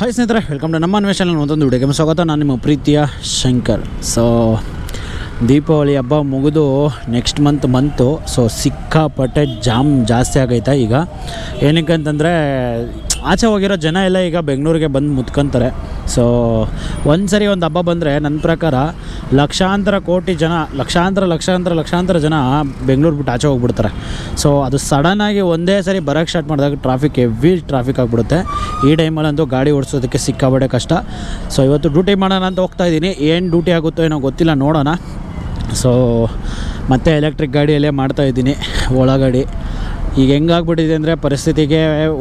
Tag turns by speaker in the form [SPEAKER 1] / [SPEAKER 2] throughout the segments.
[SPEAKER 1] Hi ಸ್ನೇಹಿತರೆ welcome to ನಮ್ಮ ಅನ್ವೇಷಣೆ ಒಂದೊಂದು ವಿಡಿಯೋಗೆ ಸ್ವಾಗತ. ನಾನು ನಿಮ್ಮ ಪ್ರೀತಿಯ ಶಂಕರ್. ಸೊ ದೀಪಾವಳಿ ಹಬ್ಬ ಮುಗಿದು ನೆಕ್ಸ್ಟ್ ಮಂತ್ ಮಂತು ಸೊ ಸಿಕ್ಕಾಪಟ್ಟೆ ಜಾಮ್ ಜಾಸ್ತಿ ಆಗೈತೆ ಈಗ. ಏನಕ್ಕೆ ಅಂತಂದರೆ, ಆಚೆ ಹೋಗಿರೋ ಜನ ಎಲ್ಲ ಈಗ ಬೆಂಗಳೂರಿಗೆ ಬಂದು ಮುತ್ಕೊಂತಾರೆ. ಸೊ ಒಂದು ಸರಿ ಒಂದು ಹಬ್ಬ ಬಂದರೆ ನನ್ನ ಪ್ರಕಾರ ಲಕ್ಷಾಂತರ ಕೋಟಿ ಜನ, ಲಕ್ಷಾಂತರ ಲಕ್ಷಾಂತರ ಲಕ್ಷಾಂತರ ಜನ ಬೆಂಗಳೂರು ಬಿಟ್ಟು ಆಚೆ ಹೋಗ್ಬಿಡ್ತಾರೆ. ಸೊ ಅದು ಸಡನ್ನಾಗಿ ಒಂದೇ ಸರಿ ಬರೋಕ್ಕೆ ಸ್ಟಾರ್ಟ್ ಮಾಡಿದಾಗ ಟ್ರಾಫಿಕ್ ಎವ್ರಿ ಟ್ರಾಫಿಕ್ ಆಗಿಬಿಡುತ್ತೆ. ಈ ಟೈಮಲ್ಲಂತೂ ಗಾಡಿ ಓಡಿಸೋದಕ್ಕೆ ಸಿಕ್ಕಾಬಡೆ ಕಷ್ಟ. ಸೊ ಇವತ್ತು ಡ್ಯೂಟಿ ಮಾಡೋಣ ಅಂತ ಹೋಗ್ತಾ ಇದ್ದೀನಿ. ಏನು ಡ್ಯೂಟಿ ಆಗುತ್ತೋ ಏನೋ ಗೊತ್ತಿಲ್ಲ, ನೋಡೋಣ. ಸೊ ಮತ್ತೆ ಎಲೆಕ್ಟ್ರಿಕ್ ಗಾಡಿಯಲ್ಲೇ ಮಾಡ್ತಾಯಿದ್ದೀನಿ ಓಲಾ ಗಾಡಿ ಈಗ ಹೆಂಗಾಗ್ಬಿಟ್ಟಿದೆ ಅಂದರೆ ಪರಿಸ್ಥಿತಿಗೆ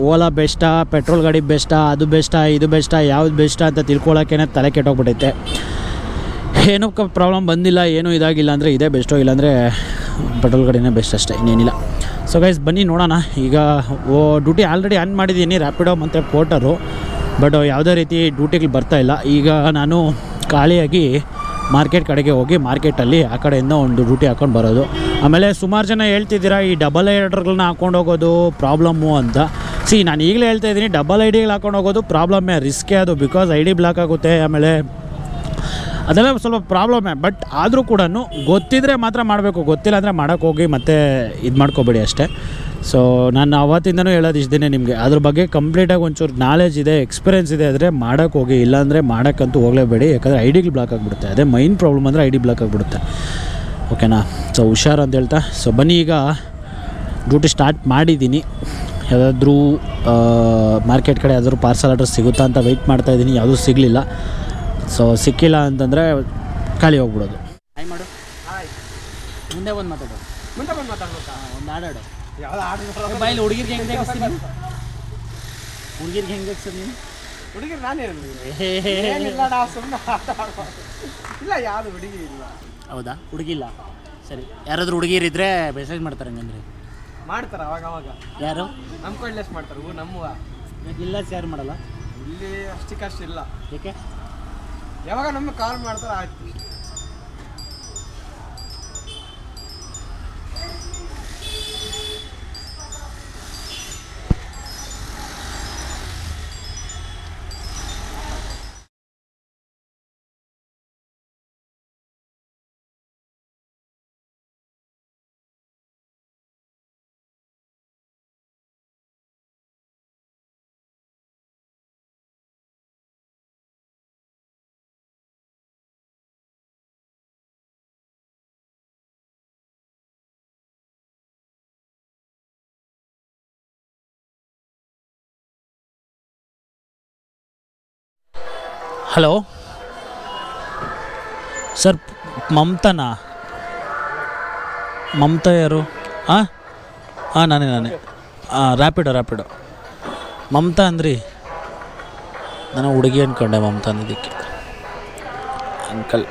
[SPEAKER 1] ಓಲಾ ಬೆಸ್ಟಾ ಪೆಟ್ರೋಲ್ ಗಾಡಿ ಬೆಸ್ಟಾ ಅದು ಬೆಸ್ಟಾ ಇದು ಬೆಸ್ಟಾ ಯಾವ್ದು ಬೆಸ್ಟಾ ಅಂತ ತಿಳ್ಕೊಳಕ್ಕೇ ತಲೆ ಕೆಟ್ಟೋಗ್ಬಿಟ್ಟೈತೆ ಏನೂ ಪ್ರಾಬ್ಲಮ್ ಬಂದಿಲ್ಲ, ಏನೂ ಇದಾಗಿಲ್ಲ ಅಂದರೆ ಇದೇ ಬೆಸ್ಟೋ, ಇಲ್ಲಾಂದರೆ ಪೆಟ್ರೋಲ್ ಗಾಡಿನೇ ಬೆಸ್ಟ್ ಅಷ್ಟೇ, ಇನ್ನೇನಿಲ್ಲ. ಸೊ ಗೈಸ್ ಬನ್ನಿ ನೋಡೋಣ. ಈಗ ಓ, ಡ್ಯೂಟಿ ಆಲ್ರೆಡಿ ಆನ್ ಮಾಡಿದ್ದೀನಿ ರ್ಯಾಪಿಡೋ ಮತ್ತು ಪೋಟರು ಬಟ್ ಯಾವುದೇ ರೀತಿ ಡ್ಯೂಟಿಗಳು ಬರ್ತಾಯಿಲ್ಲ ಈಗ ನಾನು ಖಾಲಿಯಾಗಿ ಮಾರ್ಕೆಟ್ ಕಡೆಗೆ ಹೋಗಿ ಮಾರ್ಕೆಟಲ್ಲಿ ಆ ಕಡೆಯಿಂದ ಒಂದು ಡ್ಯೂಟಿ ಹಾಕೊಂಡು ಬರೋದು. ಆಮೇಲೆ ಸುಮಾರು ಜನ ಹೇಳ್ತಿದ್ದೀರಾ, ಈ ಡಬಲ್ ಐಡರ್ಗಳನ್ನ ಹಾಕೊಂಡು ಹೋಗೋದು ಪ್ರಾಬ್ಲಮ್ಮು ಅಂತ. ಸಿ, ನಾನು ಈಗಲೇ ಹೇಳ್ತಾ ಇದ್ದೀನಿ ಡಬಲ್ ಐ ಡಿಗಳು ಹಾಕೊಂಡು ಹೋಗೋದು ಪ್ರಾಬ್ಲಮ್ಮೇ ರಿಸ್ಕೇ ಅದು ಬಿಕಾಸ್ ಐ ಡಿ ಬ್ಲಾಕ್ ಆಗುತ್ತೆ, ಆಮೇಲೆ ಅದೆಲ್ಲ ಸ್ವಲ್ಪ ಪ್ರಾಬ್ಲಮ್ಮೇ ಬಟ್ ಆದರೂ ಕೂಡ ಗೊತ್ತಿದ್ರೆ ಮಾತ್ರ ಮಾಡಬೇಕು, ಗೊತ್ತಿಲ್ಲ ಅಂದರೆ ಮಾಡೋಕ್ಕೋಗಿ ಮತ್ತೆ ಇದು ಮಾಡ್ಕೋಬೇಡಿ ಅಷ್ಟೇ. ಸೊ ನಾನು ಅವತ್ತಿಂದನೂ ಹೇಳೋದು ಇಷ್ಟೇ ನಿಮಗೆ. ಅದ್ರ ಬಗ್ಗೆ ಕಂಪ್ಲೀಟಾಗಿ ಒಂಚೂರು ನಾಲೆಜ್ ಇದೆ ಎಕ್ಸ್ಪೀರಿಯನ್ಸ್ ಇದೆ ಆದರೆ ಮಾಡೋಕ್ಕೆ ಹೋಗಿ ಇಲ್ಲಾಂದರೆ ಮಾಡೋಕ್ಕಂತೂ ಹೋಗಲೇಬೇಡಿ. ಯಾಕಂದರೆ ಐ ಡಿಗಳು ಬ್ಲಾಕ್ ಆಗಿಬಿಡುತ್ತೆ. ಅದೇ ಮೈನ್ ಪ್ರಾಬ್ಲಮ್ ಅಂದರೆ ಐ ಡಿ ಬ್ಲಾಕ್ ಆಗಿಬಿಡುತ್ತೆ. ಓಕೆನಾ ಸೊ ಹುಷಾರು ಅಂತ ಹೇಳ್ತಾ. ಸೊ ಬನ್ನಿ ಈಗ ಡ್ಯೂಟಿ ಸ್ಟಾರ್ಟ್ ಮಾಡಿದ್ದೀನಿ. ಯಾವುದಾದ್ರೂ ಮಾರ್ಕೆಟ್ ಕಡೆ ಯಾವ್ದಾದ್ರು ಪಾರ್ಸಲ್ ಆರ್ಡರ್ ಸಿಗುತ್ತಾ ಅಂತ ವೆಯ್ಟ್ ಮಾಡ್ತಾ ಇದ್ದೀನಿ. ಯಾವುದೂ ಸಿಗಲಿಲ್ಲ. ಸೊ ಸಿಕ್ಕಿಲ್ಲ ಅಂತಂದರೆ ಖಾಲಿ ಹೋಗ್ಬಿಡೋದು. ಹಾಯ್ ಮಾಡು. ಮುಂದೆ ಬಂದು ಮಾತಾಡು.
[SPEAKER 2] ಮುಂದೆ ಬಂದು ಮಾತಾಡ್ಬೇಕಾ?
[SPEAKER 1] ಒಂದು ಹಾಡಾಡು ಬಾಯಲ್ಲಿ ಹುಡುಗಿರ್ಗೆ ಹೆಂಗೆ ತೆಗಿಸ್ತೀನಿ ಹುಡುಗಿರ್ಗೆ ಹೆಂಗೆ ತೆಗಿಸ್ತೀನಿ ನೀನು
[SPEAKER 2] ಹುಡುಗಿರು ನಾನೇ ಇರಲಿ ಏನಿಲ್ಲ ನಾ ಸುಮ್ಮನೆ ಇಲ್ಲ ಯಾವುದು ಹುಡುಗಿ ಇಲ್ಲ.
[SPEAKER 1] ಹೌದಾ? ಹುಡುಗಿಲ್ಲ. ಸರಿ. ಯಾರಾದರೂ ಹುಡುಗಿರಿದ್ರೆ ಮೆಸೇಜ್ ಮಾಡ್ತಾರೆ ಹಂಗಂದ್ರೆ.
[SPEAKER 2] ಮಾಡ್ತಾರೆ ಅವಾಗ ಅವಾಗ.
[SPEAKER 1] ಯಾರು?
[SPEAKER 2] ನಮ್ಮ ಕೊಳ್ಳೆಸ್ ಮಾಡ್ತಾರೆ ಹೂ ನಮ್ಮವ.
[SPEAKER 1] ಇಲ್ಲ ಶೇರ್ ಮಾಡಲ್ಲ?
[SPEAKER 2] ಇಲ್ಲಿ ಅಷ್ಟಕ್ಕಷ್ಟು ಇಲ್ಲ.
[SPEAKER 1] ಏಕೆ?
[SPEAKER 2] ಯಾವಾಗ ನಮಗೆ ಕಾಲ್ ಮಾಡ್ತಾರೆ ಆಯ್ತು.
[SPEAKER 1] ಹಲೋ? ಸರ್, ಮಮತಾನಾ? ಮಮತಾ ಯಾರು? ಹಾಂ ಹಾಂ ನಾನೇ ನಾನೇ. ಹಾಂ ರ್ಯಾಪಿಡೋ ರ್ಯಾಪಿಡೋ ಮಮತಾ ಅಂದ್ರಿ? ನಾನು ಹುಡುಗಿ ಅಂದ್ಕೊಂಡೆ ಮಮತಾ ಅನ್ನೋದಕ್ಕೆ ಅಂಕಲ್.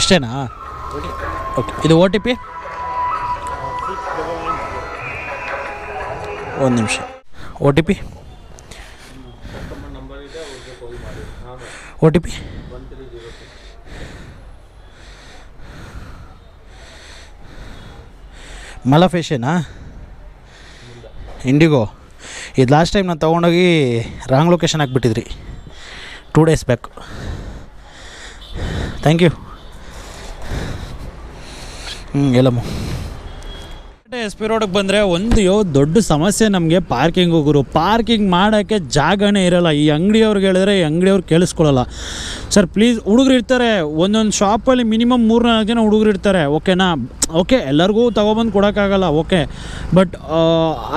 [SPEAKER 1] ಇಷ್ಟೇನಾ? ಓಕೆ, ಇದು ಓ ಟಿ ಪಿ ಒಂದು ನಿಮಿಷ. O T P O T P ಮಲಫೇಶನಾ IndiGo ಇದು ಲಾಸ್ಟ್ ಟೈಮ್ ನಾನು ತೊಗೊಂಡೋಗಿ wrong location ಹಾಕ್ಬಿಟ್ಟಿದ್ರಿ. Two days back thank you ಹ್ಞೂ ಎಲ್ಲಮ್ಮ ಎಸ್ ಪಿ ರೋಡಿಗೆ ಬಂದರೆ ಒಂದು ಯೋ ದೊಡ್ಡ ಸಮಸ್ಯೆ ನಮಗೆ ಪಾರ್ಕಿಂಗ್ ಹೋಗೋರು ಪಾರ್ಕಿಂಗ್ ಮಾಡೋಕ್ಕೆ ಜಾಗನೇ ಇರಲ್ಲ. ಈ ಅಂಗಡಿಯವ್ರಿಗೆ ಹೇಳಿದ್ರೆ ಈ ಅಂಗಡಿಯವ್ರು ಕೇಳಿಸ್ಕೊಳ್ಳಲ್ಲ ಸರ್ ಪ್ಲೀಸ್ ಹುಡುಗರು ಇರ್ತಾರೆ. ಒಂದೊಂದು ಶಾಪಲ್ಲಿ ಮಿನಿಮಮ್ ಮೂರು ನಾಲ್ಕು ಜನ ಹುಡುಗರು ಇರ್ತಾರೆ. ಓಕೆನಾ ಓಕೆ ಎಲ್ಲರಿಗೂ ತೊಗೊಬಂದು ಕೊಡೋಕ್ಕಾಗಲ್ಲ. ಓಕೆ ಬಟ್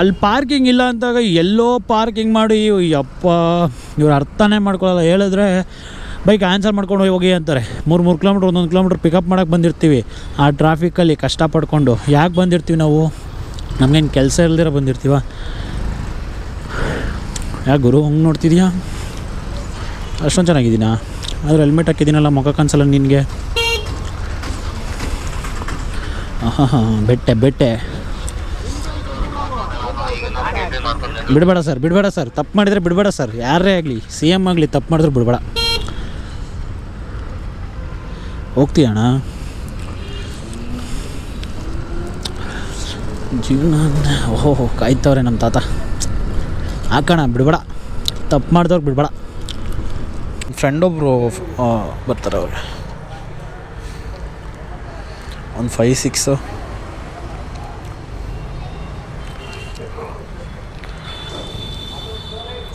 [SPEAKER 1] ಅಲ್ಲಿ ಪಾರ್ಕಿಂಗ್ ಇಲ್ಲ ಅಂತಾಗ ಎಲ್ಲೋ ಪಾರ್ಕಿಂಗ್ ಮಾಡಿ ಅಪ್ಪ ಇವ್ರು ಅರ್ಥನೇ ಮಾಡ್ಕೊಳ್ಳಲ್ಲ ಹೇಳಿದ್ರೆ ಬೈಕ್ ಆನ್ಸರ್ ಮಾಡ್ಕೊಂಡು ಹೋಗಿ ಅಂತಾರೆ. ಮೂರು ಮೂರು ಕಿಲೋಮೀಟ್ರ್ ಒಂದೊಂದು ಕಿಲೋಮೀಟ್ರ್ ಪಿಕಪ್ ಮಾಡೋಕ್ಕೆ ಬಂದಿರ್ತೀವಿ. ಆ ಟ್ರಾಫಿಕಲ್ಲಿ ಕಷ್ಟ ಪಡ್ಕೊಂಡು ಯಾಕೆ ಬಂದಿರ್ತೀವಿ ನಾವು? ನಮಗೇನು ಕೆಲಸ ಇಲ್ದಿರ ಬಂದಿರ್ತೀವ? ಯಾಕೆ ಗುರು, ಹಂಗೆ ನೋಡ್ತಿದ್ಯಾ? ಅಷ್ಟೊಂದು ಚೆನ್ನಾಗಿದ್ದೀನಾ? ಆದ್ರೆ ಹೆಲ್ಮೆಟ್ ಹಾಕಿದ್ದೀನಲ್ಲ, ಮುಖ ಕಾಣಿಸಲ್ಲ ನಿನಗೆ? ಹಾಂ ಹಾಂ ಬೆಟ್ಟೆ ಬೆಟ್ಟೆ. ಬಿಡಬೇಡ ಸರ್ ಬಿಡಬೇಡ ಸರ್. ತಪ್ಪು ಮಾಡಿದರೆ ಬಿಡಬೇಡ ಸರ್. ಯಾರೇ ಆಗಲಿ ಸಿ ಎಂ ಆಗಲಿ ತಪ್ಪು ಮಾಡಿದ್ರೆ ಬಿಡಬೇಡ. ಹೋಗ್ತೀಯಣ್ಣ ಜೀವನ ಓಹೋ, ಕಾಯ್ತವ್ರೆ ನಮ್ಮ ತಾತ. ಹಾಕೋಣ ಬಿಡ್ಬೇಡ. ತಪ್ಪು ಮಾಡಿದವ್ರು ಬಿಡ್ಬೇಡ. ಫ್ರೆಂಡ್ ಒಬ್ಬರು ಬರ್ತಾರೆ ಅವ್ರು. ಒಂದು ಫೈವ್ ಸಿಕ್ಸು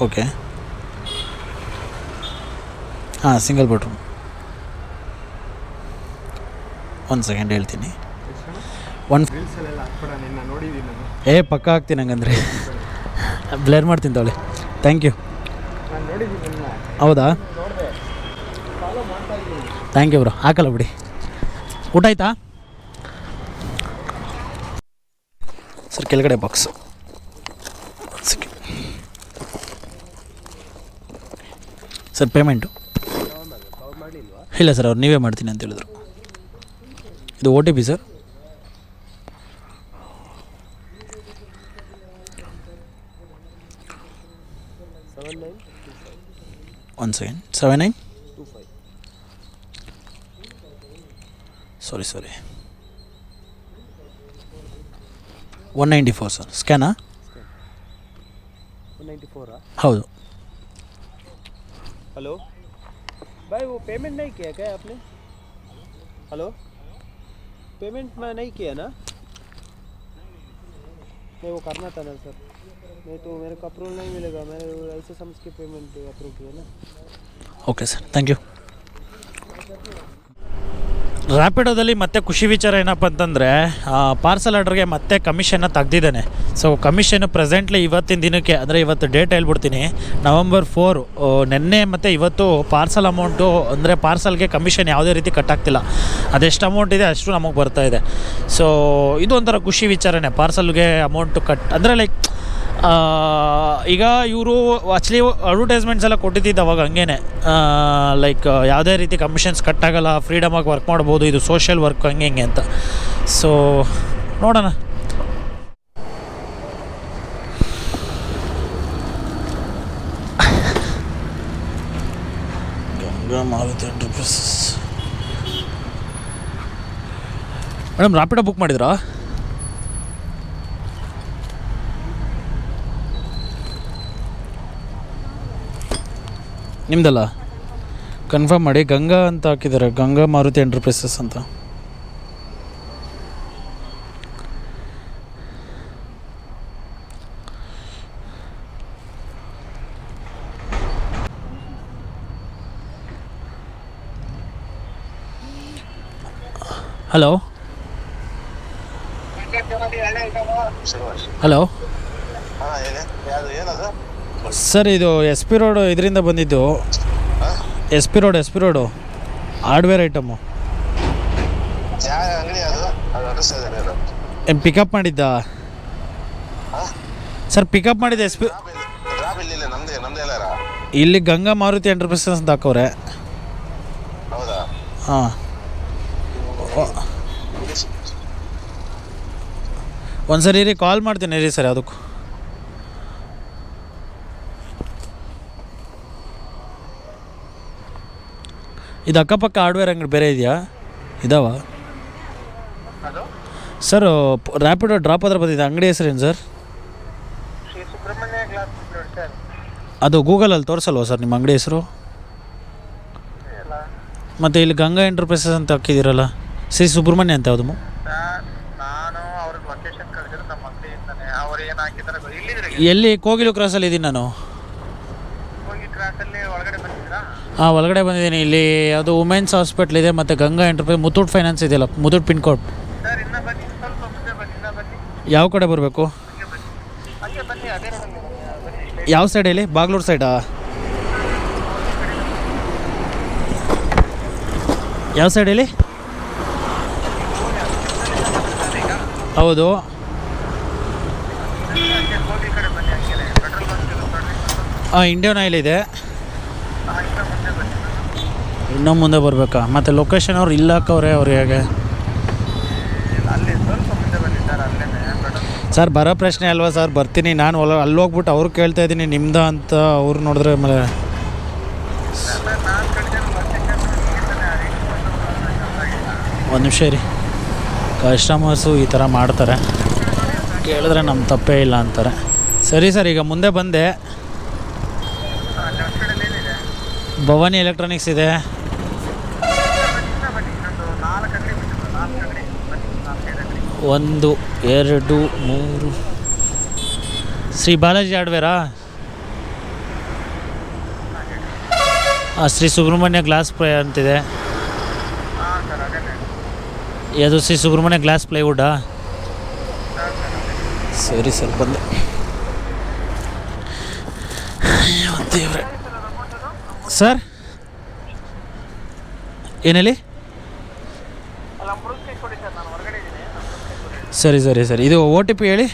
[SPEAKER 1] ಓಕೆ ಹಾಂ ಸಿಂಗಲ್ ಬೆಡ್ರೂಮ್ ಒಂದು ಸೆಕೆಂಡ್ ಹೇಳ್ತೀನಿ. ಒನ್ ಏ ಪಕ್ಕ ಹಾಕ್ತೀನಿ ಹಂಗಂದ್ರೆ. ಬ್ಲೇರ್ ಮಾಡ್ತೀನಿ ತಗೊಳ್ಳಿ. ಥ್ಯಾಂಕ್ ಯು ಹೌದಾ? ಥ್ಯಾಂಕ್ ಯು ಬ್ರೋ ಹಾಕಲ್ಲ ಬಿಡಿ. ಊಟ ಆಯ್ತಾ? ಸರ್ ಕೆಳಗಡೆ ಬಾಕ್ಸು ಸರ್ ಪೇಮೆಂಟು ಇಲ್ಲ ಸರ್ ಅವ್ರು ನೀವೇ ಮಾಡ್ತೀನಿ ಅಂತ ಹೇಳಿದ್ರು. ಇದು O T P sir
[SPEAKER 2] seven nine
[SPEAKER 1] one second seven nine
[SPEAKER 2] two five
[SPEAKER 1] sorry sorry one ninety four sir ಸ್ಕ್ಯಾನಾ
[SPEAKER 2] one ninety फोरा
[SPEAKER 1] ಹೌದು
[SPEAKER 2] हेलो भाई वो पेमेंट नहीं किया क्या आपने हेलो पेमेंट मैं नहीं किया ना? नहीं, वो करना था ना सर। नहीं तो मेरे को अप्रूवल नहीं मिलेगा। मैंने ऐसे समझ के पेमेंट अप्रूव किया ना।
[SPEAKER 1] ओके सर थैंक यू ರ್ಯಾಪಿಡೋದಲ್ಲಿ ಮತ್ತೆ ಖುಷಿ ವಿಚಾರ ಏನಪ್ಪ ಅಂತಂದರೆ ಪಾರ್ಸಲ್ ಆರ್ಡ್ರಿಗೆ ಮತ್ತೆ ಕಮಿಷನ್ನ ತೆಗ್ದಿದ್ದಾನೆ. ಸೊ ಕಮಿಷನ್ ಪ್ರೆಸೆಂಟ್ಲಿ ಇವತ್ತಿನ ದಿನಕ್ಕೆ, ಅಂದರೆ ಇವತ್ತು ಡೇಟ್ ಹೇಳ್ಬಿಡ್ತೀನಿ ನವಂಬರ್ ಫೋರು ನಿನ್ನೆ ಮತ್ತು ಇವತ್ತು ಪಾರ್ಸಲ್ ಅಮೌಂಟು ಅಂದರೆ ಪಾರ್ಸಲ್ಗೆ ಕಮಿಷನ್ ಯಾವುದೇ ರೀತಿ ಕಟ್ಟಾಗ್ತಿಲ್ಲ ಅದೆಷ್ಟು ಅಮೌಂಟ್ ಇದೆ ಅಷ್ಟು ನಮಗೆ ಬರ್ತಾ ಇದೆ. ಸೊ ಇದು ಒಂಥರ ಖುಷಿ ವಿಚಾರನೇ. ಪಾರ್ಸಲ್ಗೆ ಅಮೌಂಟು ಕಟ್ ಅಂದರೆ ಲೈಕ್ ಈಗ ಇವರು ಆ್ಯಕ್ಚುಲಿ ಅಡ್ವರ್ಟೈಸ್ಮೆಂಟ್ಸ್ ಎಲ್ಲ ಕೊಟ್ಟಿದ್ದಿದ್ದು ಅವಾಗ ಹಂಗೇನೆ. ಲೈಕ್ ಯಾವುದೇ ರೀತಿ ಕಮಿಷನ್ಸ್ ಕಟ್ಟಾಗಲ್ಲ ಫ್ರೀಡಮ್ ಆಗಿ ವರ್ಕ್ ಮಾಡ್ಬೋದು ಇದು ಸೋಷಿಯಲ್ ವರ್ಕ್ ಹಂಗೆ ಹಿಂಗೆ ಅಂತ. ಸೊ ನೋಡೋಣ. ಮೇಡಮ್ ರಾಪಿಡೋ ಬುಕ್ ಮಾಡಿದ್ರಾ? ನಿಮ್ದಲ್ಲ? ಕನ್ಫರ್ಮ್ ಮಾಡಿ ಗಂಗಾ ಅಂತ ಹಾಕಿದ್ದಾರೆ ಗಂಗಾ ಮಾರುತಿ ಎಂಟರ್ಪ್ರೈಸಸ್ ಅಂತ. ಹಲೋ ಹಲೋ ಸರ್ ಇದು ಎಸ್ ಪಿ ರೋಡು ಇದರಿಂದ ಬಂದಿದ್ದು. S P road S P road. Hardware item.
[SPEAKER 3] ಯಾವ ಅಂಗಡಿ ಅದು? ಅದು ಅಡ್ರೆಸ್ ಇದೆ ಬೇರೆ
[SPEAKER 1] ಏನು ಪಿಕಪ್ ಮಾಡಿದ್ದ? ಸರ್ ಪಿಕಪ್ ಮಾಡಿದ್ದ ಎಸ್ ಪಿ
[SPEAKER 3] ಇಲ್ಲಿ ಡ್ರಾಪ್ ಇಲ್ಲಿ ಇಲ್ಲ ನಮ್ದೇ ನಮ್ದೇ ಎಲ್ಲಾರ
[SPEAKER 1] ಇಲ್ಲಿ ಗಂಗಾ ಮಾರುತಿ ಎಂಟರ್ಪ್ರೈಸಸ್ ಅಂತ ಹಾಕವ್ರೆ.
[SPEAKER 3] ಹೌದಾ?
[SPEAKER 1] ಹಾಂ. ಒಂದ್ಸರಿ ರೀ ಕಾಲ್ ಮಾಡ್ತೀನಿ ರೀ ಸರ್ ಅದಕ್ಕೂ. ಇದು ಅಕ್ಕಪಕ್ಕ ಹಾರ್ಡ್ವೇರ್ ಅಂಗಡಿ ಬೇರೆ ಇದೆಯಾ? ಇದಾವ? ಸರ್ ರ್ಯಾಪಿಡೋ ಡ್ರಾಪ್ ಆದ್ರೆ ಬಂದಿದೆ. ಅಂಗಡಿ ಹೆಸರೇನು ಸರ್ ಅದು ಗೂಗಲಲ್ಲಿ ತೋರಿಸಲ್ವಾ ಸರ್ ನಿಮ್ಮ ಅಂಗಡಿ ಹೆಸರು? ಮತ್ತು ಇಲ್ಲಿ ಗಂಗಾ ಎಂಟರ್ಪ್ರೈಸಸ್ ಅಂತ ಹಾಕಿದ್ದೀರಲ್ಲ ಶ್ರೀ ಸುಬ್ರಹ್ಮಣ್ಯ ಅಂತ ಯಾವುದು? ಎಲ್ಲಿ ಕೋಗಿಲು ಕ್ರಾಸಲ್ಲಿ ಇದ್ದೀನಿ ನಾನು
[SPEAKER 3] ಹೋಗಿ ಕ್ರಾಸಲ್ಲಿ ಒಳಗಡೆ ಬಂದಿದ್ದೀರಾ
[SPEAKER 1] ಹಾಂ ಒಳಗಡೆ ಬಂದಿದ್ದೀನಿ. ಇಲ್ಲಿ ಅದು ವುಮೆನ್ಸ್ ಹಾಸ್ಪಿಟ್ಲ್ ಇದೆ ಮತ್ತು ಗಂಗಾ ಎಂಟರ್ಪ್ರೈಸ್ ಮುತ್ತೂಟ್ ಫೈನಾನ್ಸ್ ಇದೆಯಲ್ಲ ಮುತ್ತೂಟ್ ಪಿನ್ ಕೋಡ್ ಯಾವ ಕಡೆ ಬರಬೇಕು? ಯಾವ ಸೈಡ್ ಹೇಳಿ? ಬಾಗ್ಲೂರು ಸೈಡಾ ಯಾವ ಸೈಡ್ ಹೇಳಿ? ಹೌದು. ಹಾಂ ಇಂಡಿಯನ್ ಆಯಿಲ್ ಇದೆ
[SPEAKER 3] ಹಾಂ ಇನ್ನೂ ಮುಂದೆ ಬನ್ನಿ
[SPEAKER 1] ಇನ್ನೂ ಮುಂದೆ ಬರಬೇಕಾ? ಮತ್ತು ಲೊಕೇಶನ್ ಅವ್ರು ಇಲ್ಲ ಹಾಕವ್ರೆ ಅವ್ರು ಹೇಗೆ?
[SPEAKER 3] ಸರ್,
[SPEAKER 1] ಬರೋ ಪ್ರಶ್ನೆ ಅಲ್ವಾ ಸರ್? ಬರ್ತೀನಿ. ನಾನು ಅಲ್ಲಿ ಹೋಗ್ಬಿಟ್ಟು ಅವ್ರು ಕೇಳ್ತಾ ಇದ್ದೀನಿ, ನಿಮ್ದು ಅಂತ ಅವ್ರು ನೋಡಿದ್ರೆ
[SPEAKER 3] ಮೇಲೆ
[SPEAKER 1] ಒಂದು ನಿಮಿಷ ರೀ ಕಸ್ಟಮರ್ಸು ಈ ಥರ ಮಾಡ್ತಾರೆ. ಕೇಳಿದ್ರೆ ನಮ್ಮ ತಪ್ಪೇ ಇಲ್ಲ ಅಂತಾರೆ. ಸರಿ ಸರ್, ಈಗ ಮುಂದೆ ಬಂದೆ. ಭವಾನಿ ಎಲೆಕ್ಟ್ರಾನಿಕ್ಸ್ ಇದೆ
[SPEAKER 3] ಬನ್ನಿ ಬನ್ನಿ ಇನ್ನೊಂದು ನಾಲ್ಕು ಅಂಗಡಿ ಬಿಟ್ಟು ನಾಲ್ಕು ಅಂಗಡಿ ಬನ್ನಿ ನಾಲ್ಕೈದು ಅಂಗಡಿ
[SPEAKER 1] ಒಂದು, ಎರಡು, ಮೂರು. ಶ್ರೀ ಬಾಲಾಜಿ ಹಾರ್ಡ್ವೇರಾ? ಶ್ರೀ ಸುಬ್ರಹ್ಮಣ್ಯ ಗ್ಲಾಸ್ ಪ್ಲೇ ಅಂತಿದೆ. ಅದು ಶ್ರೀ ಸುಬ್ರಹ್ಮಣ್ಯ ಗ್ಲಾಸ್ ಪ್ಲೈವುಡ್ಡಾ
[SPEAKER 3] ಸರ್ ಸರ್,
[SPEAKER 1] ಬಂದೆ. ಸರ್? ಏನು ಹೇಳಿ
[SPEAKER 3] ಅಲ್ಲ ಮುರುಗಿ ಕೊಡಿ ಸರ್ ನಾನು ಹೊರಗಡೆ ಇದ್ದೀನಿ ಕೊಡಿ
[SPEAKER 1] ಸರಿ ಸರಿ ಸರಿ. ಇದು ಓ ಟಿ ಪಿ ಹೇಳಿ?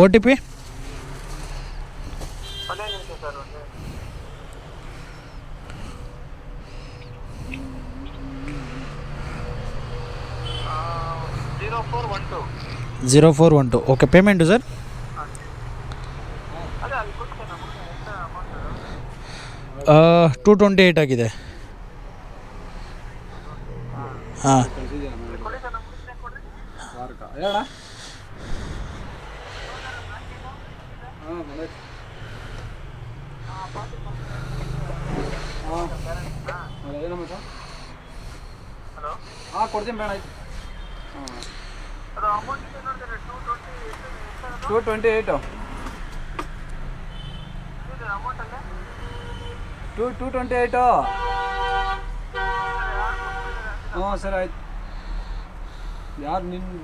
[SPEAKER 1] O T P zero
[SPEAKER 3] four one two okay payment sir
[SPEAKER 1] two twenty eight ಆಗಿದೆ. ಹಾಂ
[SPEAKER 3] ಕೊಡಿ ಸರ್ ನಮ್ಗೆ ಕೊಡ್ರಿ ಹಲೋ
[SPEAKER 2] ಹಾಂ ಕೊಡ್ತೀನಿ ಬೇಡ ಆಯ್ತು
[SPEAKER 3] ಅದು ಅಮೌಂಟ್ ಇದೆ ನೋಡಿದ್ರೆ ಟೂ ಟ್ವೆಂಟಿ ಎಷ್ಟು
[SPEAKER 2] ಟೂ ಟ್ವೆಂಟಿ ಏಯ್ಟು
[SPEAKER 3] ಇದೆ ಅಮೌಂಟ್ ಅಲ್ಲೇ
[SPEAKER 2] ಟೂ ಟೂ ಟ್ವೆಂಟಿ ಏಯ್ಟು ಹ್ಞೂ ಸರ್, ಆಯ್ತು. ಯಾರು ನಿನ್ನ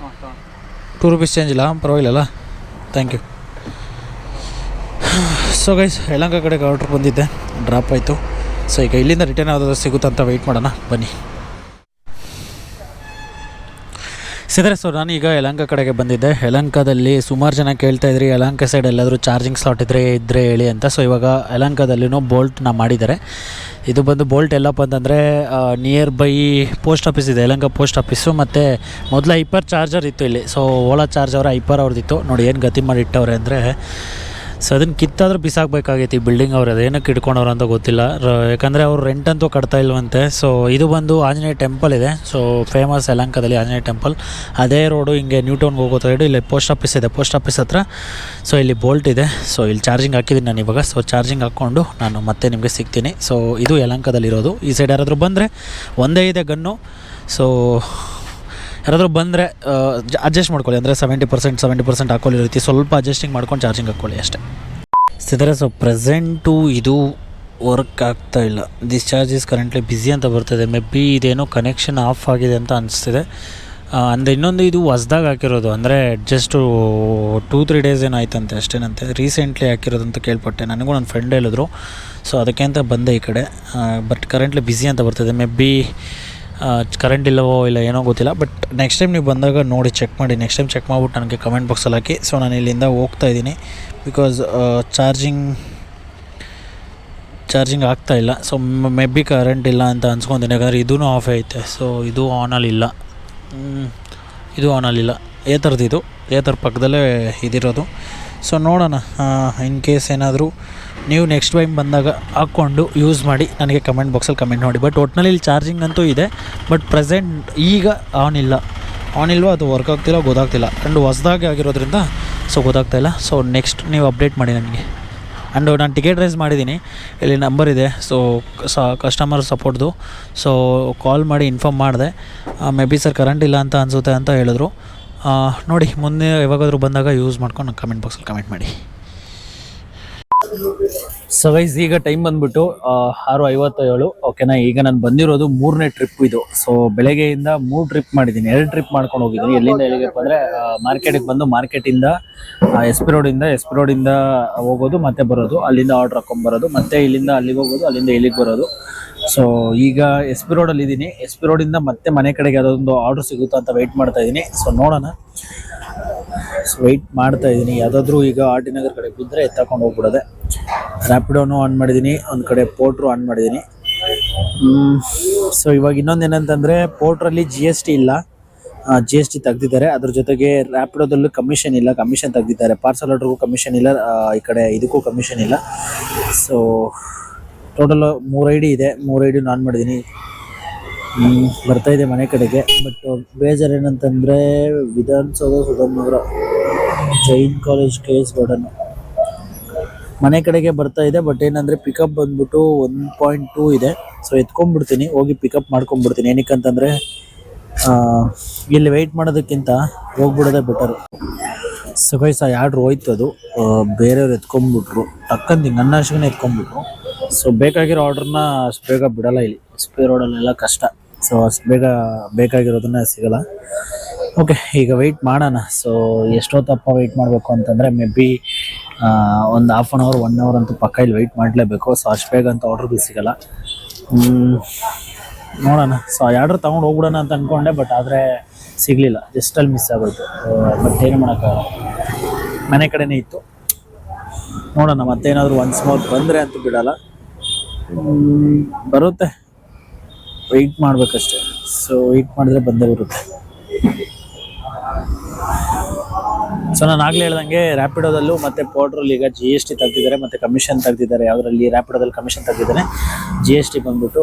[SPEAKER 2] ಹಾಂ ಹಾಂ
[SPEAKER 1] ಟೂ ರುಪೀಸ್ ಚೇಂಜ್ ಇಲ್ಲ ಪರವಾಗಿಲ್ಲಲ್ಲ thank you so guys Yelahanka ಕಡೆಗೆ ಆರ್ಡ್ರ್ ಬಂದಿದ್ದೆ. ಡ್ರಾಪ್ ಆಯಿತು. ಸೊ ಈಗ ಇಲ್ಲಿಂದ ರಿಟರ್ನ್ ಯಾವುದಾದ್ರು ಸಿಗುತ್ತಂತ ವೆಯ್ಟ್ ಮಾಡೋಣ. ಬನ್ನಿ. ಸಿದ್ರೆ ಸರ್, ನಾನು ಈಗ ಯಲಂಕ ಕಡೆಗೆ ಬಂದಿದ್ದೆ. ಯಲಂಕದಲ್ಲಿ ಸುಮಾರು ಜನ ಕೇಳ್ತಾ ಇದ್ರಿ ಯಲಂಕ ಸೈಡ್ ಎಲ್ಲಾದರೂ ಚಾರ್ಜಿಂಗ್ ಸ್ಲಾಟ್ ಇದ್ದರೆ ಇದ್ದರೆ ಹೇಳಿ ಅಂತ. ಸೊ ಇವಾಗ ಯಲಂಕದಲ್ಲಿನೂ ಬೋಲ್ಟ್ನ ಮಾಡಿದ್ದಾರೆ. ಇದು ಬಂದು ಬೋಲ್ಟ್ ಎಲ್ಲಪ್ಪ ಅಂತಂದರೆ ನಿಯರ್ ಬೈ ಪೋಸ್ಟ್ ಆಫೀಸ್ ಇದೆ ಯಲಂಕ ಪೋಸ್ಟ್ ಆಫೀಸು ಮತ್ತು ಮೊದಲು ಐಪರ್ ಚಾರ್ಜರ್ ಇತ್ತು ಇಲ್ಲಿ. ಸೊ ಓಲಾ ಚಾರ್ಜ್ ಅವರ ಐಪರ್ ಅವ್ರದ್ದಿತ್ತು. ನೋಡಿ ಏನು ಗತಿ ಮಾಡಿ ಇಟ್ಟವ್ರೆ ಅಂದರೆ ಸೊ ಅದನ್ನು ಕಿತ್ತಾದರೂ ಬಿಸಾಕಬೇಕಾಗೈತಿ ಈ ಬಿಲ್ಡಿಂಗ್ ಅವ್ರು. ಅದೇನಕ್ಕೆ ಇಟ್ಕೊಂಡವ್ರು ಅಂತ ಗೊತ್ತಿಲ್ಲ. ಯಾಕಂದರೆ ಅವ್ರು ರೆಂಟ್ ಅಂತೂ ಕಟ್ತಾ ಇಲ್ವಂತೆ. ಸೊ ಇದು ಬಂದು ಆಂಜನೇಯ ಟೆಂಪಲ್ ಇದೆ. ಸೊ ಫೇಮಸ್ ಯಲಂಕದಲ್ಲಿ ಆಂಜನೇಯ ಟೆಂಪಲ್ ಅದೇ ರೋಡು ಹಿಂಗೆ ನ್ಯೂ ಟೌನ್ಗೆ ಹೋಗೋ ಸೈಡು ಇಲ್ಲಿ ಪೋಸ್ಟ್ ಆಫೀಸ್ ಇದೆ. ಪೋಸ್ಟ್ ಆಫೀಸ್ ಹತ್ರ. ಸೊ ಇಲ್ಲಿ ಬೋಲ್ಟ್ ಇದೆ. ಸೊ ಇಲ್ಲಿ ಚಾರ್ಜಿಂಗ್ ಹಾಕಿದ್ದೀನಿ ನಾನು ಇವಾಗ. ಸೊ ಚಾರ್ಜಿಂಗ್ ಹಾಕ್ಕೊಂಡು ನಾನು ಮತ್ತೆ ನಿಮಗೆ ಸಿಗ್ತೀನಿ. ಸೊ ಇದು ಯಲಂಕದಲ್ಲಿರೋದು ಈ ಸೈಡ್ ಯಾರಾದರೂ ಬಂದರೆ ಒಂದೇ ಇದೆ ಗನ್ನು. ಸೊ ಯಾರಾದರೂ ಬಂದರೆ ಅಡ್ಜಸ್ಟ್ ಮಾಡ್ಕೊಳ್ಳಿ. ಅಂದರೆ ಸೆವೆಂಟಿ ಪರ್ಸೆಂಟ್ ಸೆವೆಂಟಿ ಪರ್ಸೆಂಟ್ ಹಾಕೊಳ್ಳಿ ರೀತಿ ಸ್ವಲ್ಪ ಅಡ್ಜಸ್ಟಿಂಗ್ ಮಾಡ್ಕೊಂಡು ಚಾರ್ಜಿಂಗ್ ಹಾಕ್ಕೊಳ್ಳಿ ಅಷ್ಟೇ. ಸಿದರೆ ಸೊ ಪ್ರೆಸೆಂಟು ಇದು ವರ್ಕ್ ಆಗ್ತಾ ಇಲ್ಲ. This charge is currently busy ಅಂತ ಬರ್ತದೆ. ಮೇ ಬಿ ಇದೇನೋ ಕನೆಕ್ಷನ್ ಆಫ್ ಆಗಿದೆ ಅಂತ ಅನಿಸ್ತಿದೆ. ಅಂದರೆ ಇನ್ನೊಂದು ಇದು ಹೊಸ್ದಾಗ ಹಾಕಿರೋದು. ಅಂದರೆ ಜಸ್ಟು ಟೂ ತ್ರೀ ಡೇಸ್ ಏನಾಯ್ತಂತೆ ಅಷ್ಟೇನಂತೆ. ರೀಸೆಂಟ್ಲಿ ಹಾಕಿರೋದು ಅಂತ ಕೇಳ್ಪಟ್ಟೆ. ನನಗೂ ನನ್ನ ಫ್ರೆಂಡ್ ಹೇಳಿದ್ರು. ಸೊ ಅದಕ್ಕೆ ಅಂತ ಬಂದೆ ಈ ಕಡೆ. ಬಟ್ ಕರೆಂಟ್ಲಿ ಬ್ಯುಸಿ ಅಂತ ಬರ್ತದೆ. ಮೇ ಬಿ ಕರೆಂಟ್ ಇಲ್ಲವೋ ಇಲ್ಲ ಏನೋ ಗೊತ್ತಿಲ್ಲ ಬಟ್ ನೆಕ್ಸ್ಟ್ ಟೈಮ್ ನೀವು ಬಂದಾಗ ನೋಡಿ ಚೆಕ್ ಮಾಡಿ. ನೆಕ್ಸ್ಟ್ ಟೈಮ್ ಚೆಕ್ ಮಾಡಿಬಿಟ್ಟು ನನಗೆ ಕಮೆಂಟ್ ಬಾಕ್ಸಲ್ಲಿ ಹಾಕಿ. ಸೊ ನಾನು ಇಲ್ಲಿಂದ ಹೋಗ್ತಾ ಇದ್ದೀನಿ. ಬಿಕಾಸ್ ಚಾರ್ಜಿಂಗ್ ಚಾರ್ಜಿಂಗ್ ಆಗ್ತಾ ಇಲ್ಲ. ಸೊ ಮೇ ಬಿ ಕರೆಂಟ್ ಇಲ್ಲ ಅಂತ ಅನ್ಸ್ಕೊತೀನಿ. ಯಾಕಂದರೆ ಇದೂ ಆಫ್ ಐತೆ. ಸೊ ಇದು ಆನಲ್ಲಿ ಇಲ್ಲ. ಇದು ಇದು ಆನಲ್ಲಿಲ್ಲ ಏ ಥರದ್ದು ಇದು. ಏ ಥರ ಪಕ್ಕದಲ್ಲೇ ಇದಿರೋದು. ಸೊ ನೋಡೋಣ. ಇನ್ ಕೇಸ್ ಏನಾದರೂ ನೀವು ನೆಕ್ಸ್ಟ್ ಟೈಮ್ ಬಂದಾಗ ಹಾಕ್ಕೊಂಡು ಯೂಸ್ ಮಾಡಿ ನನಗೆ ಕಮೆಂಟ್ ಬಾಕ್ಸಲ್ಲಿ ಕಮೆಂಟ್ ಮಾಡಿ ಬಟ್ ಒಟ್ಟಿನಲ್ಲಿ ಇಲ್ಲಿ ಚಾರ್ಜಿಂಗ್ ಅಂತೂ ಇದೆ ಬಟ್ ಪ್ರೆಸೆಂಟ್ ಈಗ ಆನ್ ಇಲ್ಲ. ಆನ್ ಇಲ್ವೋ ಅದು ವರ್ಕ್ ಆಗ್ತಿಲ್ಲ, ಗೊತ್ತಾಗ್ತಿಲ್ಲ. ಆ್ಯಂಡ್ ಹೊಸ್ದಾಗಿ ಆಗಿರೋದ್ರಿಂದ ಸೊ ಗೊತ್ತಾಗ್ತಾ ಇಲ್ಲ. ಸೊ ನೆಕ್ಸ್ಟ್ ನೀವು ಅಪ್ಡೇಟ್ ಮಾಡಿ ನನಗೆ. ಆ್ಯಂಡ್ ನಾನು ಟಿಕೆಟ್ ರೈಸ್ ಮಾಡಿದ್ದೀನಿ. ಇಲ್ಲಿ ನಂಬರ್ ಇದೆ. ಸೊ ಸ ಕಸ್ಟಮರ್ ಸಪೋರ್ಟ್ದು ಸೊ ಕಾಲ್ ಮಾಡಿ ಇನ್ಫಾರ್ಮ್ ಮಾಡಿದೆ. ಮೇ ಬಿ ಸರ್ ಕರೆಂಟ್ ಇಲ್ಲ ಅಂತ ಅನಿಸುತ್ತೆ ಅಂತ ಹೇಳಿದ್ರು. ನೋಡಿ, ಮುಂದೆ ಯಾವಾಗಾದರೂ ಬಂದಾಗ ಯೂಸ್ ಮಾಡ್ಕೊಂಡು ಕಮೆಂಟ್ ಬಾಕ್ಸಲ್ಲಿ ಕಮೆಂಟ್ ಮಾಡಿ. ಸೊ ಗೈಸ್ ಈಗ ಟೈಮ್ ಬಂದ್ಬಿಟ್ಟು ಆರು ಐವತ್ತೇಳು. ಓಕೆನಾ ಈಗ ನಾನು ಬಂದಿರೋದು ಮೂರನೇ ಟ್ರಿಪ್ ಇದು. ಸೊ ಬೆಳಗ್ಗೆಯಿಂದ ಮೂರು ಟ್ರಿಪ್ ಮಾಡಿದ್ದೀನಿ. ಎರಡು ಟ್ರಿಪ್ ಮಾಡ್ಕೊಂಡು ಹೋಗಿದ್ದೀನಿ. ಎಲ್ಲಿಂದ ಎಲ್ಲಿಗೆ ಅಂದರೆ ಮಾರ್ಕೆಟಿಗೆ ಬಂದು ಮಾರ್ಕೆಟಿಂದ ಎಸ್ ಪಿ ರೋಡಿಂದ ಎಸ್ ಪಿ ರೋಡಿಂದ ಹೋಗೋದು, ಮತ್ತೆ ಬರೋದು, ಅಲ್ಲಿಂದ ಆರ್ಡ್ರ್ ಹಾಕೊಂಡ್ಬರೋದು ಮತ್ತೆ ಇಲ್ಲಿಂದ ಅಲ್ಲಿಗೆ ಹೋಗೋದು, ಅಲ್ಲಿಂದ ಇಲ್ಲಿಗೆ ಬರೋದು. ಸೊ ಈಗ ಎಸ್ ಪಿ ರೋಡಲ್ಲಿ ಇದ್ದೀನಿ ಎಸ್ ಪಿ ರೋಡಿಂದ ಮತ್ತೆ ಮನೆ ಕಡೆಗೆ ಯಾವುದೊಂದು ಆರ್ಡ್ರ್ ಸಿಗುತ್ತಾ ಅಂತ ವೆಯ್ಟ್ ಮಾಡ್ತಾ ಇದ್ದೀನಿ ಸೊ ನೋಡೋಣ. ವೆಯ್ಟ್ ಮಾಡ್ತಾ ಇದ್ದೀನಿ. ಯಾವುದಾದ್ರೂ ಈಗ ಆರ್ ನಗರ್ ಕಡೆ ಬಿದ್ದರೆ ಎತ್ತಾಕೊಂಡು ಹೋಗ್ಬಿಡೋದೆ. ರ್ಯಾಪಿಡೋನು ಆನ್ ಮಾಡಿದ್ದೀನಿ. ಒಂದು ಕಡೆ ಪೋಟ್ರು ಆನ್ ಮಾಡಿದ್ದೀನಿ. ಸೊ ಇವಾಗ ಇನ್ನೊಂದು ಏನಂತಂದರೆ ಪೋಟ್ರಲ್ಲಿ ಜಿ ಎಸ್ ಟಿ ಇಲ್ಲ. ಜಿ ಎಸ್ ಟಿ ತೆಗ್ದಿದ್ದಾರೆ. ಅದ್ರ ಜೊತೆಗೆ ರ್ಯಾಪಿಡೋದಲ್ಲೂ ಕಮಿಷನ್ ಇಲ್ಲ. ಕಮಿಷನ್ ತೆಗ್ದಿದ್ದಾರೆ. ಪಾರ್ಸಲ್ ಆರ್ಡ್ರಿಗೂ ಕಮಿಷನ್ ಇಲ್ಲ. ಈ ಕಡೆ ಇದಕ್ಕೂ ಕಮಿಷನ್ ಇಲ್ಲ. ಸೊ ಟೋಟಲ್ ಮೂರು ಐ ಡಿ ಇದೆ. ಮೂರು ಐ ಡಿ ಆನ್ ಮಾಡಿದ್ದೀನಿ. ಬರ್ತಾ ಇದೆ ಮನೆ ಕಡೆಗೆ. ಬಟ್ ಬೇಜಾರು ಏನಂತಂದರೆ Vidhana Soudha Sudhamnagar Jain college K S garden ಮನೆ ಕಡೆಗೆ ಬರ್ತಾ ಇದೆ ಬಟ್ ಏನಂದ್ರೆ ಪಿಕಪ್ ಬಂದ್ಬಿಟ್ಟು ಒನ್ ಪಾಯಿಂಟ್ ಟೂ ಇದೆ. ಸೊ ಎತ್ಕೊಂಡ್ಬಿಡ್ತೀನಿ, ಹೋಗಿ ಪಿಕಪ್ ಮಾಡ್ಕೊಂಡ್ಬಿಡ್ತೀನಿ. ಏನಕ್ಕಂತಂದರೆ ಇಲ್ಲಿ ವೆಯ್ಟ್ ಮಾಡೋದಕ್ಕಿಂತ ಹೋಗ್ಬಿಡೋದೇ ಬೆಟರ್ ಸೊ ಗೈಸ್ ಆ ಆರ್ಡ್ರ್ ಹೋಯ್ತು ಅದು ಬೇರೆಯವ್ರು ಎತ್ಕೊಂಡ್ಬಿಟ್ರು. ಟಕ್ಕಂತ ನನ್ನ ಅಷ್ಟೇ ಎತ್ಕೊಂಡ್ಬಿಟ್ರು. ಸೊ ಬೇಕಾಗಿರೋ ಆರ್ಡ್ರನ್ನ ಅಷ್ಟು ಬೇಗ ಬಿಡೋಲ್ಲ ಇಲ್ಲಿ. ಸ್ಪೇ ರೋಡಲ್ಲೆಲ್ಲ ಕಷ್ಟ. ಸೊ ಅಷ್ಟು ಬೇಗ ಬೇಕಾಗಿರೋದನ್ನ ಸಿಗಲ್ಲ. ಓಕೆ ಈಗ ವೆಯ್ಟ್ ಮಾಡೋಣ. ಸೊ ಎಷ್ಟೊತ್ತಪ್ಪ ವೆಯ್ಟ್ ಮಾಡಬೇಕು ಅಂತಂದರೆ ಮೇ ಬಿ ಒಂದು half an hour one hour ಅಂತೂ ಪಕ್ಕ ಇಲ್ಲಿ ವೆಯ್ಟ್ ಮಾಡಲೇಬೇಕು. ಸೊ ಅಷ್ಟು ಬೇಗ ಅಂತ ಆರ್ಡ್ರ್ ಸಿಗಲ್ಲ. ನೋಡೋಣ. ಸೊ ಆರ್ಡ್ರ್ ತೊಗೊಂಡು ಹೋಗ್ಬಿಡೋಣ ಅಂತ ಅಂದ್ಕೊಂಡೆ ಬಟ್ ಆದರೆ ಸಿಗಲಿಲ್ಲ. ಜಸ್ಟಲ್ಲಿ ಮಿಸ್ ಆಗೋಯ್ತು. ಬಟ್ ಏನು ಮಾಡೋಕ್ಕಾಗಲ್ಲ. ಮನೆ ಕಡೆನೇ ಇತ್ತು. ನೋಡೋಣ, ಮತ್ತೇನಾದರೂ ಒನ್ಸ್ ಮೋರ್ ಬಂದರೆ ಅಂತೂ ಬಿಡೋಲ್ಲ. ಬರುತ್ತೆ. ವೆಯ್ಟ್ ಮಾಡಬೇಕಷ್ಟೆ. ಸೊ ವೆಯ್ಟ್ ಮಾಡಿದ್ರೆ ಬಂದೇ ಬರುತ್ತೆ ಸೊ ನಾನು ಆಗ್ಲೇ ಹೇಳ್ದಂಗೆ ರ್ಯಾಪಿಡೋದಲ್ಲೂ ಮತ್ತೆ ಪೋರ್ಟ್ರಲ್ಲಿ ಈಗ ಜಿ ಎಸ್ ಟಿ ತೆಗ್ದಿದ್ದಾರೆ, ಮತ್ತೆ ಕಮಿಷನ್ ತೆಗ್ದಿದ್ದಾರೆ. ಯಾವುದರಲ್ಲಿ ರ್ಯಾಪಿಡೋದಲ್ಲಿ ಕಮಿಷನ್ ತೆಗ್ದಿದ್ದಾನೆ ಜಿ ಎಸ್ ಟಿ ಬಂದ್ಬಿಟ್ಟು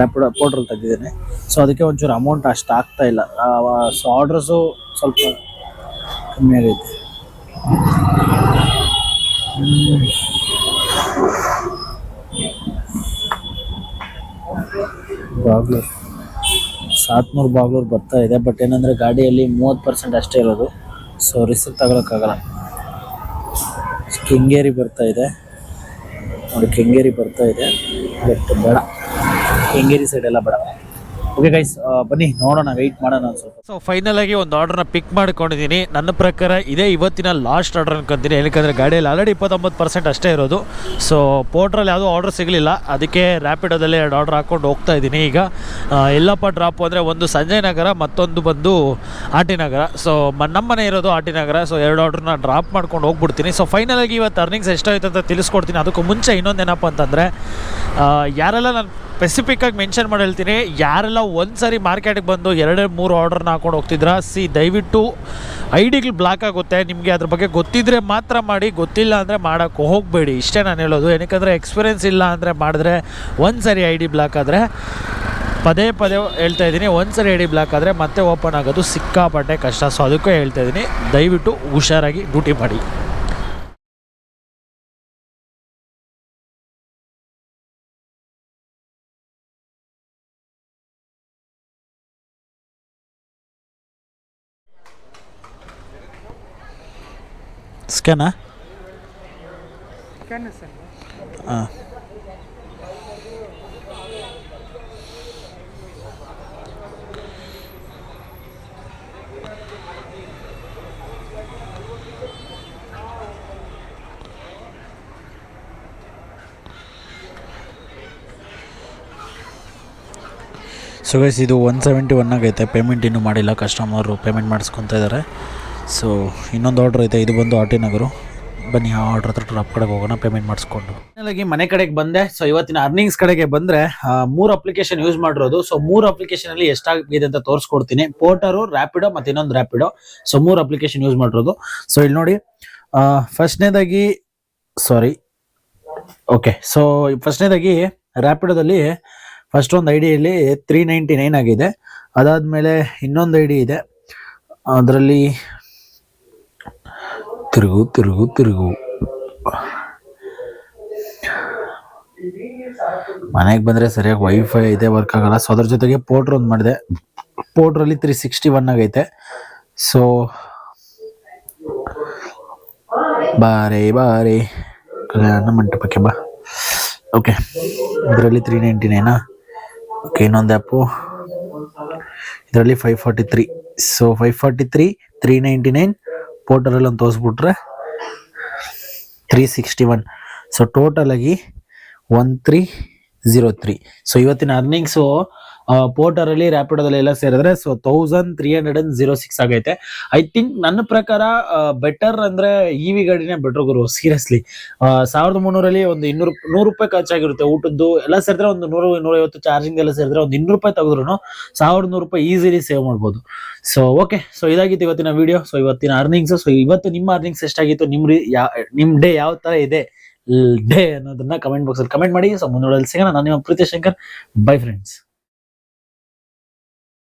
[SPEAKER 1] ರ್ಯಾಪಿಡೋ ಪೋರ್ಟ್ರಲ್ಲಿ ತೆಗ್ದಿದ್ದಾನೆ. ಸೊ ಅದಕ್ಕೆ ಒಂಚೂರು ಅಮೌಂಟ್ ಅಷ್ಟು ಆಗ್ತಾ ಇಲ್ಲ. ಸೊ ಆರ್ಡ್ರಸ್ಸು ಸ್ವಲ್ಪ ಕಮ್ಮಿ ಆಗೈತೆ. ಬಾಗ್ಲೂರು ಸಾತ್ನೂರು ಬಾಗ್ಲೂರು ಬರ್ತಾ ಇದೆ. ಬಟ್ ಏನಂದ್ರೆ ಗಾಡಿಯಲ್ಲಿ ಮೂವತ್ತು ಪರ್ಸೆಂಟ್ ಅಷ್ಟೇ ಇರೋದು. So risk ತಗೊಳಕ್ಕಾಗಲ್ಲ. ಕೆಂಗೇರಿ ಬರ್ತಾ ಇದೆ. ನೋಡಿ, ಕೆಂಗೇರಿ ಬರ್ತಾ ಇದೆ. ಬಟ್ ಬೇಡ. ಕೆಂಗೇರಿ ಸೈಡ್ ಎಲ್ಲ ಬೇಡ. ಓಕೆ ಗೈಸ್ ಬನ್ನಿ, ನೋಡೋಣ ವೆಯ್ಟ್ ಮಾಡೋಣ ಸ್ವಲ್ಪ.
[SPEAKER 4] ಸೊ ಫೈನಲ್ ಆಗಿ ಒಂದು ಆರ್ಡರ್ನ ಪಿಕ್ ಮಾಡ್ಕೊಂಡಿದ್ದೀನಿ. ನನ್ನ ಪ್ರಕಾರ ಇದೇ ಇವತ್ತಿನ ಲಾಸ್ಟ್ ಆರ್ಡರ್ ಅನ್ಕೊಂತೀನಿ. ಏನಕ್ಕಂದರೆ ಗಾಡಿಯಲ್ಲಿ ಆಲ್ರೆಡಿ ಇಪ್ಪತ್ತೊಂಬತ್ತು ಪರ್ಸೆಂಟ್ ಅಷ್ಟೇ ಇರೋದು. ಸೊ ಪೋರ್ಟ್ರಲ್ಲಿ ಯಾವುದೂ ಆರ್ಡರ್ ಸಿಗಲಿಲ್ಲ. ಅದಕ್ಕೆ ರ್ಯಾಪಿಡೋದಲ್ಲಿ ಎರಡು ಆರ್ಡರ್ ಹಾಕ್ಕೊಂಡು ಹೋಗ್ತಾ ಇದ್ದೀನಿ ಈಗ. ಎಲ್ಲಪ್ಪ ಡ್ರಾಪು ಅಂದರೆ ಒಂದು ಸಂಜಯ್ ನಗರ, ಮತ್ತೊಂದು ಬಂದು ಆರ್ ಟಿ ನಗರ. ಸೊ ಮ ನಮ್ಮ ಮನೆ ಇರೋದು ಆರ್ ಟಿ ನಗರ. ಸೊ ಎರಡು ಆರ್ಡ್ರನ್ನ ಡ್ರಾಪ್ ಮಾಡ್ಕೊಂಡು ಹೋಗ್ಬಿಡ್ತೀನಿ. ಸೊ ಫೈನಲ್ ಆಗಿ ಇವತ್ತು ಅರ್ನಿಂಗ್ಸ್ ಎಷ್ಟಾಯ್ತು ಅಂತ ತಿಳಿಸ್ಕೊಡ್ತೀನಿ. ಅದಕ್ಕೂ ಮುಂಚೆ ಇನ್ನೊಂದೇನಪ್ಪ ಅಂತಂದರೆ ಯಾರೆಲ್ಲ ನಾನು ಸ್ಪೆಸಿಫಿಕ್ಕಾಗಿ ಮೆನ್ಷನ್ ಮಾಡಿ ಹೇಳ್ತೀನಿ ಯಾರೆಲ್ಲ ಒಂದು ಸರಿ ಮಾರ್ಕೆಟಿಗೆ ಬಂದು ಎರಡೇ, ಮೂರು ಆರ್ಡರ್ನ ಹಾಕೊಂಡು ಹೋಗ್ತಿದ್ರ, ಸಿ, ದಯವಿಟ್ಟು ಐ ಡಿಗಳು ಬ್ಲಾಕ್ ಆಗುತ್ತೆ. ನಿಮಗೆ ಅದ್ರ ಬಗ್ಗೆ ಗೊತ್ತಿದ್ರೆ ಮಾತ್ರ ಮಾಡಿ, ಗೊತ್ತಿಲ್ಲ ಅಂದರೆ ಮಾಡೋಕ್ಕೆ ಹೋಗಬೇಡಿ. ಇಷ್ಟೇ ನಾನು ಹೇಳೋದು. ಏನಕ್ಕಂದರೆ ಎಕ್ಸ್ಪೀರಿಯೆನ್ಸ್ ಇಲ್ಲ ಅಂದರೆ ಮಾಡಿದ್ರೆ ಒಂದು ಐ ಡಿ ಬ್ಲಾಕ್ ಆದರೆ ಪದೇ ಪದೇ ಹೇಳ್ತಾ ಇದ್ದೀನಿ ಒಂದು ಸರಿ ಐ ಡಿ ಬ್ಲಾಕ್ ಆದರೆ ಮತ್ತೆ ಓಪನ್ ಆಗೋದು ಸಿಕ್ಕಾಪಟ್ಟೆ ಕಷ್ಟ. ಸೊ ಅದಕ್ಕೂ ಹೇಳ್ತಾ ಇದ್ದೀನಿ, ದಯವಿಟ್ಟು ಹುಷಾರಾಗಿ ಡ್ಯೂಟಿ ಮಾಡಿ.
[SPEAKER 1] ಸ್ಕ್ಯಾನಾ ಹಾಂ ಸೊ ಗೈಸ್ ಇದು ಒನ್ ಸೆವೆಂಟಿ ಒನ್ ಆಗೈತೆ. ಪೇಮೆಂಟ್ ಇನ್ನೂ ಮಾಡಿಲ್ಲ. ಕಸ್ಟಮರು ಪೇಮೆಂಟ್ ಮಾಡಿಸ್ಕೊತಾ ಇದ್ದಾರೆ. ಸೊ ಇನ್ನೊಂದು ಆರ್ಡ್ರ್ ಐತೆ. ಇದು ಬಂದು ಆರ್ ಟಿ ನಗರು. ಬನ್ನಿ, ಆ ಆರ್ಡ್ರ್ ಹತ್ರ ಡ್ರಾಪ್ ಕಡೆಗೆ ಹೋಗೋಣ ಪೇಮೆಂಟ್ ಮಾಡಿಸ್ಕೊಂಡು. ಆಗಿ ಮನೆ ಕಡೆಗೆ ಬಂದೆ. ಸೊ ಇವತ್ತಿನ ಅರ್ನಿಂಗ್ಸ್ ಕಡೆಗೆ ಬಂದ್ರೆ ಮೂರು ಅಪ್ಲಿಕೇಶನ್ ಯೂಸ್ ಮಾಡಿರೋದು. ಸೊ ಮೂರು ಅಪ್ಲಿಕೇಶನ್ ಅಲ್ಲಿ ಎಷ್ಟಾಗಿದೆ ಅಂತ ತೋರಿಸ್ಕೊಡ್ತೀನಿ. ಪೋರ್ಟರು ರ್ಯಾಪಿಡೋ ಮತ್ತೆ ಇನ್ನೊಂದು ರ್ಯಾಪಿಡೋ ಸೊ ಮೂರು ಅಪ್ಲಿಕೇಶನ್ ಯೂಸ್ ಮಾಡಿರೋದು. ಸೊ ಇಲ್ಲಿ ನೋಡಿ ಫಸ್ಟ್ನೇದಾಗಿ ಸಾರಿ ಓಕೆ ಸೊ ಫಸ್ಟ್ನೇದಾಗಿ ರ್ಯಾಪಿಡೋದಲ್ಲಿ ಫಸ್ಟ್ ಒಂದು ಐ ಡಿಯಲ್ಲಿ ತ್ರೀ ನೈಂಟಿ ನೈನ್ ಆಗಿದೆ. ಅದಾದಮೇಲೆ ಇನ್ನೊಂದು ಐ ಡಿ ಇದೆ. ಅದರಲ್ಲಿ ತಿರುಗು ತಿರುಗು ತಿರುಗು. ಮನೆಗೆ ಬಂದರೆ ಸರಿಯಾಗಿ ವೈಫೈ ಇದೆ ವರ್ಕ್ ಆಗಲ್ಲ. ಸೊ ಅದ್ರ ಜೊತೆಗೆ ಪೋರ್ಟ್ರ್ ಒಂದು ಮಾಡಿದೆ. ಪೋರ್ಟ್ರಲ್ಲಿ ತ್ರೀ ಸಿಕ್ಸ್ಟಿ ಒನ್ ಆಗೈತೆ. ಸೊ ಬಾರೆ ಬಾರೆ. ಕಲ್ಯಾಣ ಮಂಟಪಕ್ಕೆ ಬಾ. ಓಕೆ ಇದರಲ್ಲಿ ತ್ರೀ ನೈಂಟಿ ನೈನಾ ಓಕೆ ಇನ್ನೊಂದು ಆ್ಯಪು ಇದರಲ್ಲಿ five forty three so five forty three three ninety nine ಪೋರ್ಟರಲ್ಲಿ ಒಂದು ತೋರಿಸ್ಬಿಟ್ರೆ three sixty one so total ಆಗಿ one three zero three so ಇವತ್ತಿನ ಅರ್ನಿಂಗ್ಸು ಪೋರ್ಟರಲ್ಲಿ ರ್ಯಾಪಿಡೋದಲ್ಲಿ ಎಲ್ಲ ಸೇರಿದ್ರೆ so thousand three hundred and zero six ಆಗೈತೆ. ಐ ಥಿಂಕ್ ನನ್ನ ಪ್ರಕಾರ ಬೆಟರ್ ಅಂದ್ರೆ ಇ ವಿ ಗಾಡಿನೇ ಬೆಟರ್ ಗುರು ಸೀರಿಯಸ್ಲಿ ಸಾವಿರದ ಮುನ್ನೂರಲ್ಲಿ ಒಂದು ಇನ್ನೂರು, ನೂರು ರೂಪಾಯಿ ಖರ್ಚಾಗಿರುತ್ತೆ ಊಟದ್ದು. ಎಲ್ಲ ಸೇರಿದ್ರೆ ಒಂದು ನೂರು, ನೂರೈವತ್ತು ಚಾರ್ಜಿಂಗ್ ಎಲ್ಲ ಸೇರಿದ್ರೆ ಒಂದು ಇನ್ನೂರು ರೂಪಾಯಿ ತೆಗೆದ್ರು ಸಾವಿರದ ನೂರು ರೂಪಾಯಿ ಈಸಿಲಿ ಸೇವ್ ಮಾಡ್ಬೋದು. ಸೊ ಓಕೆ ಸೊ ಇದಾಗಿತ್ತು ಇವತ್ತಿನ ವಿಡಿಯೋ ಸೊ ಇವತ್ತಿನ ಅರ್ನಿಂಗ್ಸ್ ಸೊ ಇವತ್ತು ನಿಮ್ಮ ಅರ್ನಿಂಗ್ಸ್ ಎಷ್ಟಾಗಿತ್ತು? ನಿಮ್ ನಿಮ್ ಡೇ ಯಾವ ತರ ಇದೆ? ಡೇ ಅನ್ನೋದನ್ನ ಕಮೆಂಟ್ ಬಾಕ್ಸ್ ಅಲ್ಲಿ ಕಮೆಂಟ್ ಮಾಡಿ. ಸೊ ಮುಂದೋಡಲ್ಲಿ ಸಿಗೋಣ. ನಾನು ನಿಮ್ಮ ಪ್ರೀತಿ ಶಂಕರ್. By friends